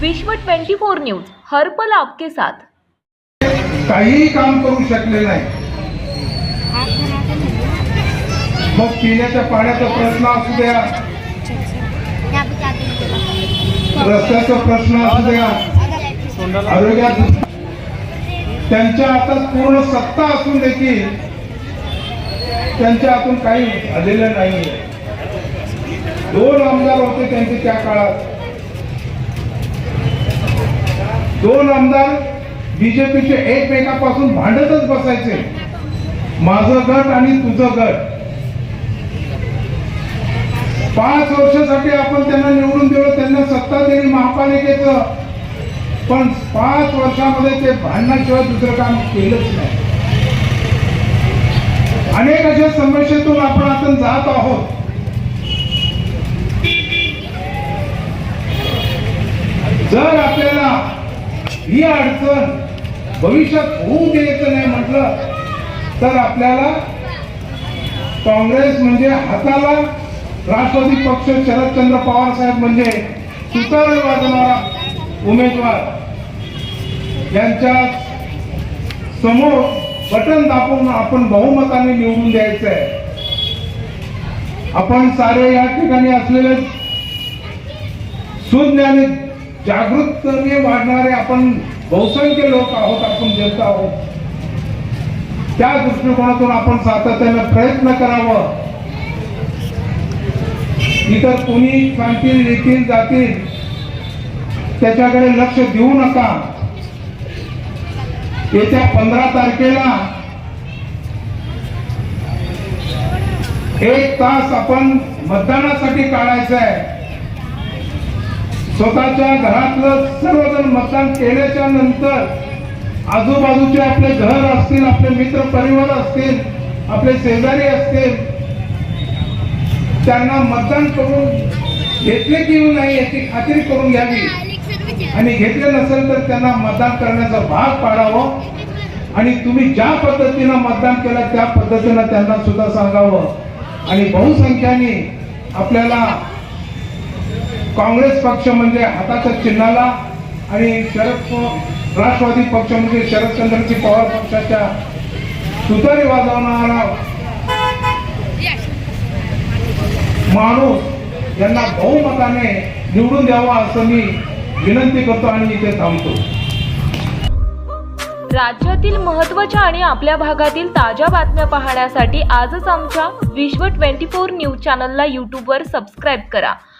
विश्व 24 न्यूज हर्पल आपके साथ. काहीही काम करू शकले नाही. मग पिण्याच्या पाण्याचा प्रश्न असू द्या. रस्त्याचा प्रश्न असू द्या. आरोग्यात त्यांच्या हातात पूर्ण सत्ता असून देखील त्यांच्या हातून काही झालेलं नाही दोन आमदार होते त्यांचे त्या काळात. दोन आमदार बीजेपीचे एकमेकापासून भांडतच बसायचे. माझं गट आणि तुझं गट. पाच वर्षासाठी आपण त्यांना निवडून दिलं त्यांना सत्ता दिली महापालिकेचं. पण पाच वर्षामध्ये ते भांडणाशिवाय दुसरं काम केलंच नाही. अनेक अशा समस्येतून आपण आता जात आहोत. जर आपल्या ही अडचण भविष्यात होऊ द्यायचं नाही म्हटलं तर आपल्याला काँग्रेस म्हणजे हाताला राष्ट्रवादी पक्ष शरदचंद्र पवार साहेब म्हणजे सुतार वाजवणारा उमेदवार. यांच्या समोर बटन दाबून आपण बहुमताने निवडून द्यायचं आहे आपण सारे या ठिकाणी असलेले सुज्ञ जागृतपणे वाढणारे आपण बहुसंख्य लोक आहोत आपण जनता आहोत. त्या दृष्टिकोनातून आपण सातत्यानं प्रयत्न करावं. इतर कोणी सांगतील येतील जातील त्याच्याकडे लक्ष देऊ नका. येत्या पंधरा तारखेला एक तास आपण मतदानासाठी काढायचं आहे स्वतःच्या घरातलं सर्वजण मतदान केल्याच्यानंतर आजूबाजूचे आपले घर असतील आपले मित्र परिवार असतील आपले शेजारी असतील त्यांना मतदान करून घेतले किंवा नाही याची खात्री करून घ्यावी. आणि घेतले नसेल तर त्यांना मतदान करण्याचा भाग पाडावं. आणि तुम्ही ज्या पद्धतीनं मतदान केलं त्या पद्धतीनं त्यांना सुद्धा सांगावं. आणि बहुसंख्याने आपल्याला काँग्रेस पक्ष म्हणजे हाताच्या चिन्हाला आणि शरद राष्ट्रवादी पक्ष म्हणजे शरदचंद्रजी पवार पक्षाच्या सुतारी वाजवणारा माणूस यांना बहुमताने निवडून द्यावा असं मी विनंती करतो आणि इथे थांबतो. राज्यातील महत्त्वाच्या आणि आपल्या भागातील ताज्या बातम्या पाहण्यासाठी आजच आमच्या विश्व 24 न्यूज चॅनलला यूट्यूबवर सबस्क्राईब करा.